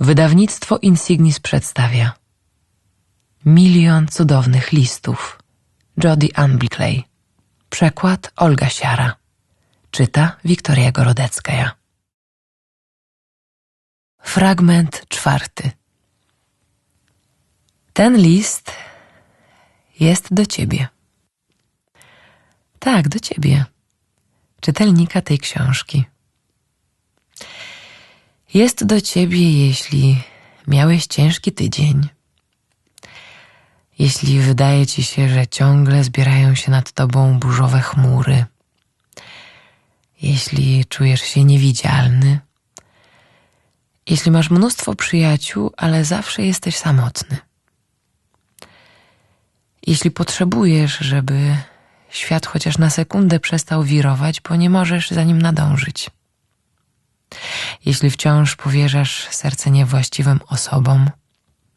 Wydawnictwo Insignis przedstawia Milion cudownych listów. Jody Ambickley Przekład Olga Siara. Czyta Wiktoria Gorodecka Fragment czwarty. Ten list jest do ciebie. Tak, do ciebie, czytelnika tej książki. Jest do ciebie, jeśli miałeś ciężki tydzień. Jeśli wydaje ci się, że ciągle zbierają się nad tobą burzowe chmury. Jeśli czujesz się niewidzialny. Jeśli masz mnóstwo przyjaciół, ale zawsze jesteś samotny. Jeśli potrzebujesz, żeby świat chociaż na sekundę przestał wirować, bo nie możesz za nim nadążyć. Jeśli wciąż powierzasz serce niewłaściwym osobom,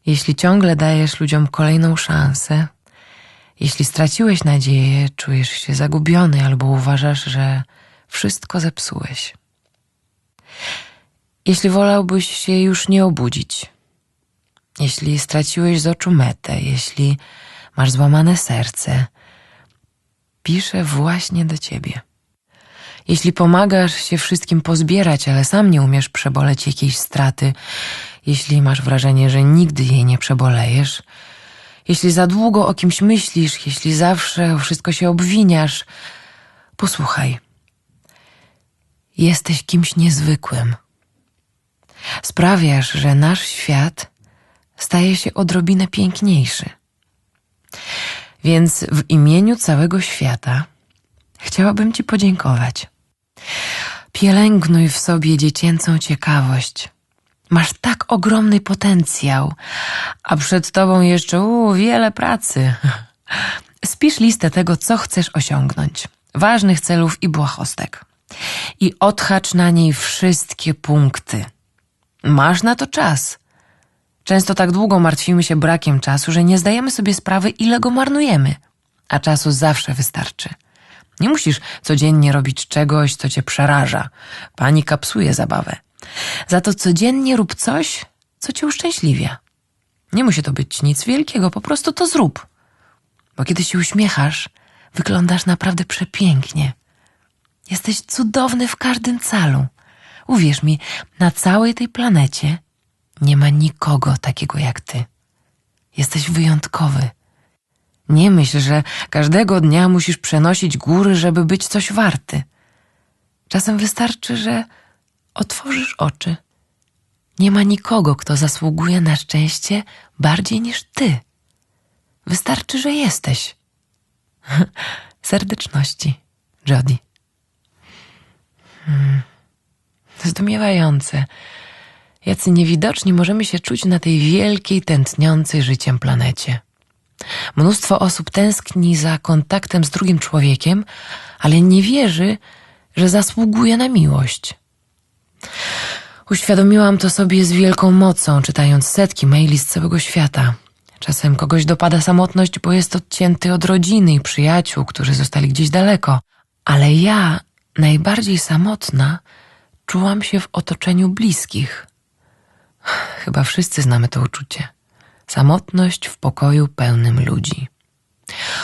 jeśli ciągle dajesz ludziom kolejną szansę, jeśli straciłeś nadzieję, czujesz się zagubiony albo uważasz, że wszystko zepsułeś. Jeśli wolałbyś się już nie obudzić, jeśli straciłeś z oczu metę, jeśli masz złamane serce, piszę właśnie do ciebie. Jeśli pomagasz się wszystkim pozbierać, ale sam nie umiesz przeboleć jakiejś straty, jeśli masz wrażenie, że nigdy jej nie przebolejesz, jeśli za długo o kimś myślisz, jeśli zawsze o wszystko się obwiniasz, posłuchaj. Jesteś kimś niezwykłym. Sprawiasz, że nasz świat staje się odrobinę piękniejszy. Więc w imieniu całego świata chciałabym Ci podziękować. Pielęgnuj w sobie dziecięcą ciekawość. Masz tak ogromny potencjał, a przed Tobą jeszcze u, wiele pracy. Spisz listę tego, co chcesz osiągnąć, ważnych celów i błahostek. I odhacz na niej wszystkie punkty. Masz na to czas. Często tak długo martwimy się brakiem czasu, że nie zdajemy sobie sprawy, ile go marnujemy, a czasu zawsze wystarczy. Nie musisz codziennie robić czegoś, co cię przeraża. Panika psuje zabawę. Za to codziennie rób coś, co cię uszczęśliwia. Nie musi to być nic wielkiego, po prostu to zrób. Bo kiedy się uśmiechasz, wyglądasz naprawdę przepięknie. Jesteś cudowny w każdym calu. Uwierz mi, na całej tej planecie nie ma nikogo takiego jak ty. Jesteś wyjątkowy. Nie myśl, że każdego dnia musisz przenosić góry, żeby być coś warty. Czasem wystarczy, że otworzysz oczy. Nie ma nikogo, kto zasługuje na szczęście bardziej niż ty. Wystarczy, że jesteś. Serdeczności, Jody. Hmm. Zdumiewające. Jacy niewidoczni możemy się czuć na tej wielkiej, tętniącej życiem planecie. Mnóstwo osób tęskni za kontaktem z drugim człowiekiem, ale nie wierzy, że zasługuje na miłość. Uświadomiłam to sobie z wielką mocą, czytając setki maili z całego świata. Czasem kogoś dopada samotność, bo jest odcięty od rodziny i przyjaciół, którzy zostali gdzieś daleko. Ale ja, najbardziej samotna, czułam się w otoczeniu bliskich. Chyba wszyscy znamy to uczucie. Samotność w pokoju pełnym ludzi.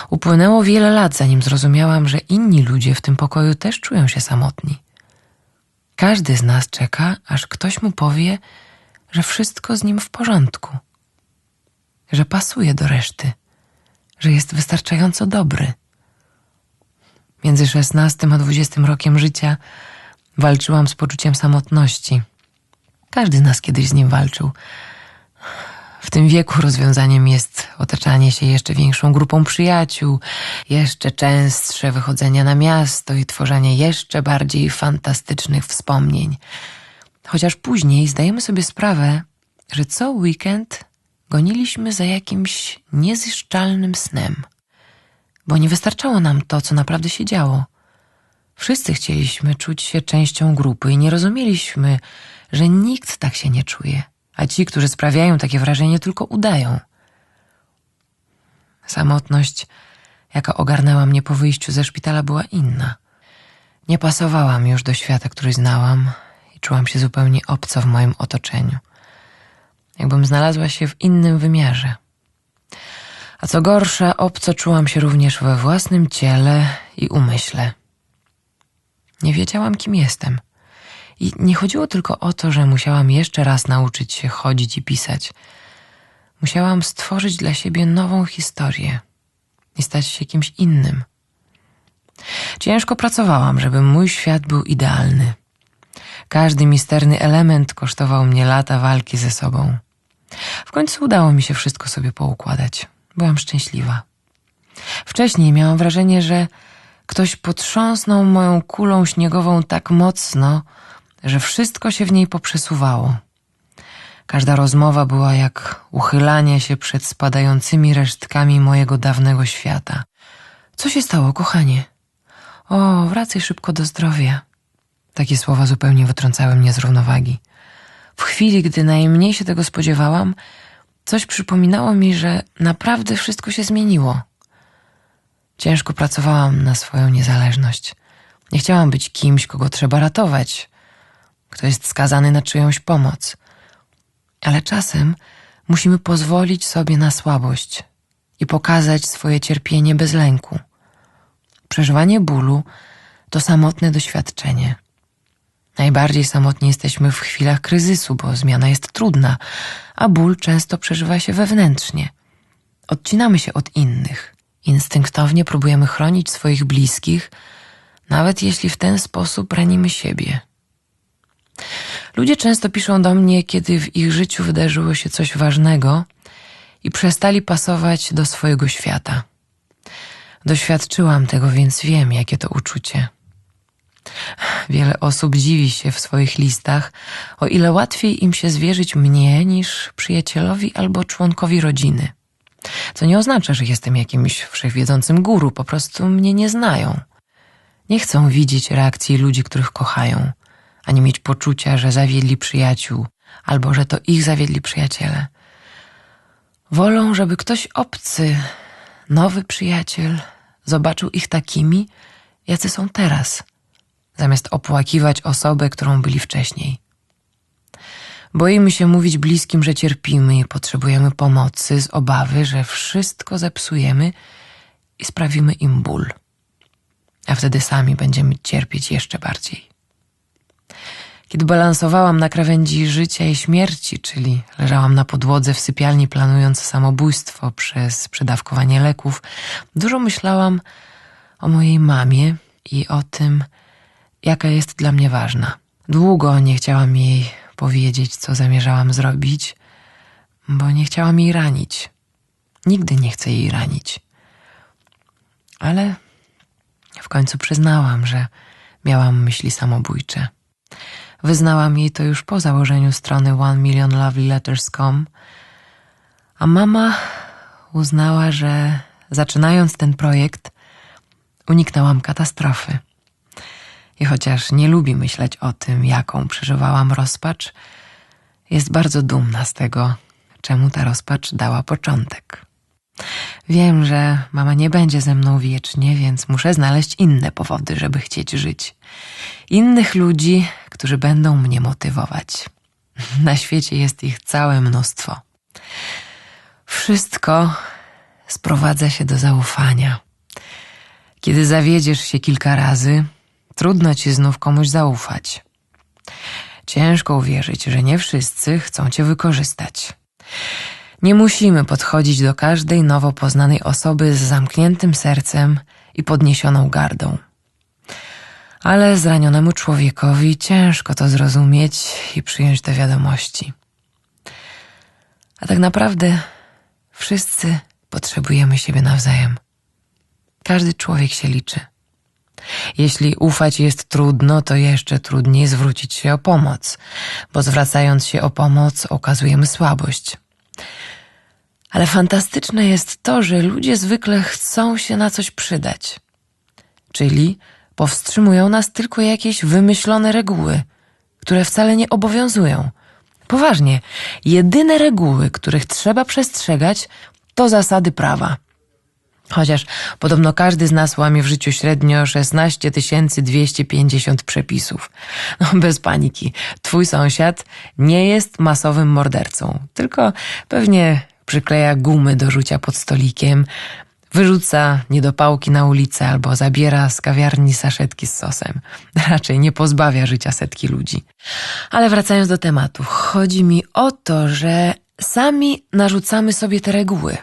Upłynęło wiele lat, zanim zrozumiałam, że inni ludzie w tym pokoju też czują się samotni. Każdy z nas czeka, aż ktoś mu powie, że wszystko z nim w porządku, że pasuje do reszty, że jest wystarczająco dobry. Między szesnastym a dwudziestym rokiem życia walczyłam z poczuciem samotności. Każdy z nas kiedyś z nim walczył. W tym wieku rozwiązaniem jest otaczanie się jeszcze większą grupą przyjaciół, jeszcze częstsze wychodzenia na miasto i tworzenie jeszcze bardziej fantastycznych wspomnień. Chociaż później zdajemy sobie sprawę, że co weekend goniliśmy za jakimś niezniszczalnym snem, bo nie wystarczało nam to, co naprawdę się działo. Wszyscy chcieliśmy czuć się częścią grupy i nie rozumieliśmy, że nikt tak się nie czuje a ci, którzy sprawiają takie wrażenie, tylko udają. Samotność, jaka ogarnęła mnie po wyjściu ze szpitala, była inna. Nie pasowałam już do świata, który znałam i czułam się zupełnie obco w moim otoczeniu. jakbym znalazła się w innym wymiarze. A co gorsza, obco czułam się również we własnym ciele i umyśle. Nie wiedziałam, kim jestem. I nie chodziło tylko o to, że musiałam jeszcze raz nauczyć się chodzić i pisać. Musiałam stworzyć dla siebie nową historię i stać się kimś innym. Ciężko pracowałam, żeby mój świat był idealny. Każdy misterny element kosztował mnie lata walki ze sobą. W końcu udało mi się wszystko sobie poukładać. Byłam szczęśliwa. Wcześniej miałam wrażenie, że ktoś potrząsnął moją kulą śniegową tak mocno, że wszystko się w niej poprzesuwało. Każda rozmowa była jak uchylanie się przed spadającymi resztkami mojego dawnego świata. Co się stało, kochanie? O, wracaj szybko do zdrowia. Takie słowa zupełnie wytrącały mnie z równowagi. W chwili, gdy najmniej się tego spodziewałam, coś przypominało mi, że naprawdę wszystko się zmieniło. Ciężko pracowałam na swoją niezależność. Nie chciałam być kimś, kogo trzeba ratować, kto jest skazany na czyjąś pomoc. Ale czasem musimy pozwolić sobie na słabość i pokazać swoje cierpienie bez lęku. Przeżywanie bólu to samotne doświadczenie. Najbardziej samotni jesteśmy w chwilach kryzysu, bo zmiana jest trudna, a ból często przeżywa się wewnętrznie. Odcinamy się od innych. Instynktownie próbujemy chronić swoich bliskich, nawet jeśli w ten sposób ranimy siebie. Ludzie często piszą do mnie, kiedy w ich życiu wydarzyło się coś ważnego i przestali pasować do swojego świata. Doświadczyłam tego, więc wiem, jakie to uczucie. Wiele osób dziwi się w swoich listach, o ile łatwiej im się zwierzyć mnie niż przyjacielowi albo członkowi rodziny. Co nie oznacza, że jestem jakimś wszechwiedzącym guru, po prostu mnie nie znają. Nie chcą widzieć reakcji ludzi, których kochają, ani mieć poczucia, że zawiedli przyjaciół, albo że to ich zawiedli przyjaciele. Wolą, żeby ktoś obcy, nowy przyjaciel, zobaczył ich takimi, jacy są teraz, zamiast opłakiwać osobę, którą byli wcześniej. Boimy się mówić bliskim, że cierpimy i potrzebujemy pomocy z obawy, że wszystko zepsujemy i sprawimy im ból. A wtedy sami będziemy cierpieć jeszcze bardziej. Kiedy balansowałam na krawędzi życia i śmierci, czyli leżałam na podłodze w sypialni planując samobójstwo przez przedawkowanie leków, dużo myślałam o mojej mamie i o tym, jaka jest dla mnie ważna. Długo nie chciałam jej powiedzieć, co zamierzałam zrobić, bo nie chciałam jej ranić. Nigdy nie chcę jej ranić. Ale w końcu przyznałam, że miałam myśli samobójcze. Wyznałam jej to już po założeniu strony onemillionlovelyletters.com, a mama uznała, że zaczynając ten projekt, uniknęłam katastrofy. I chociaż nie lubi myśleć o tym, jaką przeżywałam rozpacz, jest bardzo dumna z tego, czemu ta rozpacz dała początek. Wiem, że mama nie będzie ze mną wiecznie, więc muszę znaleźć inne powody, żeby chcieć żyć. Innych ludzi, którzy będą mnie motywować. Na świecie jest ich całe mnóstwo. Wszystko sprowadza się do zaufania. Kiedy zawiedziesz się kilka razy, trudno ci znów komuś zaufać. Ciężko uwierzyć, że nie wszyscy chcą cię wykorzystać. Nie musimy podchodzić do każdej nowo poznanej osoby z zamkniętym sercem i podniesioną gardą. Ale zranionemu człowiekowi ciężko to zrozumieć i przyjąć do wiadomości. A tak naprawdę wszyscy potrzebujemy siebie nawzajem. Każdy człowiek się liczy. Jeśli ufać jest trudno, to jeszcze trudniej zwrócić się o pomoc, bo zwracając się o pomoc okazujemy słabość. Ale fantastyczne jest to, że ludzie zwykle chcą się na coś przydać. Czyli powstrzymują nas tylko jakieś wymyślone reguły, które wcale nie obowiązują. Poważnie, jedyne reguły, których trzeba przestrzegać, to zasady prawa. Chociaż podobno każdy z nas łamie w życiu średnio 16 250 przepisów. No, bez paniki. Twój sąsiad nie jest masowym mordercą, tylko pewnie przykleja gumy do rzucia pod stolikiem, wyrzuca niedopałki na ulicę albo zabiera z kawiarni saszetki z sosem. Raczej nie pozbawia życia setki ludzi. Ale wracając do tematu, chodzi mi o to, że sami narzucamy sobie te reguły.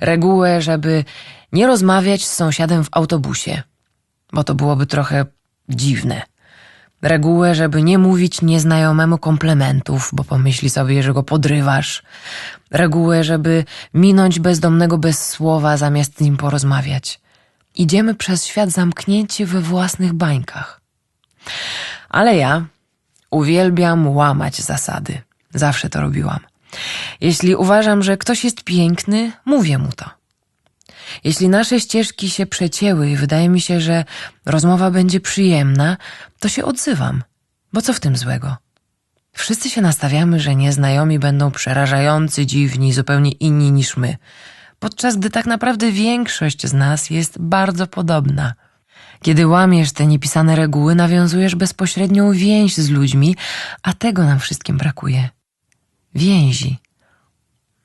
Regułę, żeby nie rozmawiać z sąsiadem w autobusie, bo to byłoby trochę dziwne. Regułę, żeby nie mówić nieznajomemu komplementów, bo pomyśli sobie, że go podrywasz. Regułę, żeby minąć bezdomnego bez słowa, zamiast z nim porozmawiać. Idziemy przez świat zamknięci we własnych bańkach. Ale ja uwielbiam łamać zasady. Zawsze to robiłam. Jeśli uważam, że ktoś jest piękny, mówię mu to. Jeśli nasze ścieżki się przecięły i wydaje mi się, że rozmowa będzie przyjemna, to się odzywam. Bo co w tym złego? Wszyscy się nastawiamy, że nieznajomi będą przerażający, dziwni, zupełnie inni niż my, podczas gdy tak naprawdę większość z nas jest bardzo podobna. Kiedy łamiesz te niepisane reguły, nawiązujesz bezpośrednią więź z ludźmi, a tego nam wszystkim brakuje. Więzi.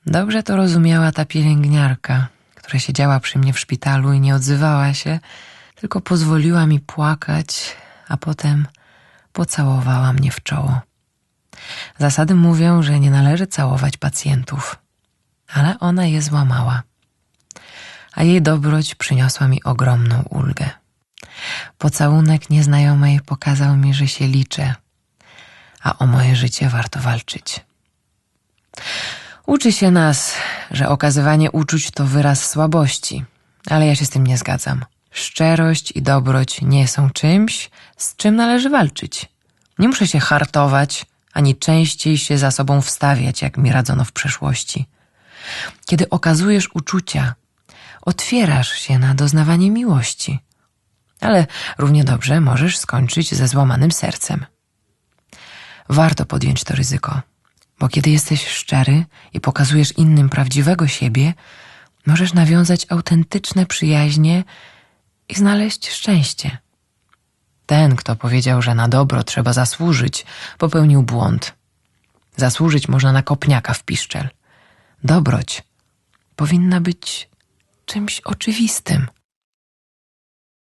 Dobrze to rozumiała ta pielęgniarka, która siedziała przy mnie w szpitalu i nie odzywała się, tylko pozwoliła mi płakać, a potem pocałowała mnie w czoło. Zasady mówią, że nie należy całować pacjentów, ale ona je złamała, a jej dobroć przyniosła mi ogromną ulgę. Pocałunek nieznajomej pokazał mi, że się liczę, a o moje życie warto walczyć. Uczy się nas, że okazywanie uczuć to wyraz słabości, ale ja się z tym nie zgadzam. Szczerość i dobroć nie są czymś, z czym należy walczyć. Nie muszę się hartować, ani częściej się za sobą wstawiać, jak mi radzono w przeszłości. Kiedy okazujesz uczucia, otwierasz się na doznawanie miłości, ale równie dobrze możesz skończyć ze złamanym sercem. Warto podjąć to ryzyko, bo kiedy jesteś szczery i pokazujesz innym prawdziwego siebie, możesz nawiązać autentyczne przyjaźnie i znaleźć szczęście. Ten, kto powiedział, że na dobro trzeba zasłużyć, popełnił błąd. Zasłużyć można na kopniaka w piszczel. Dobroć powinna być czymś oczywistym.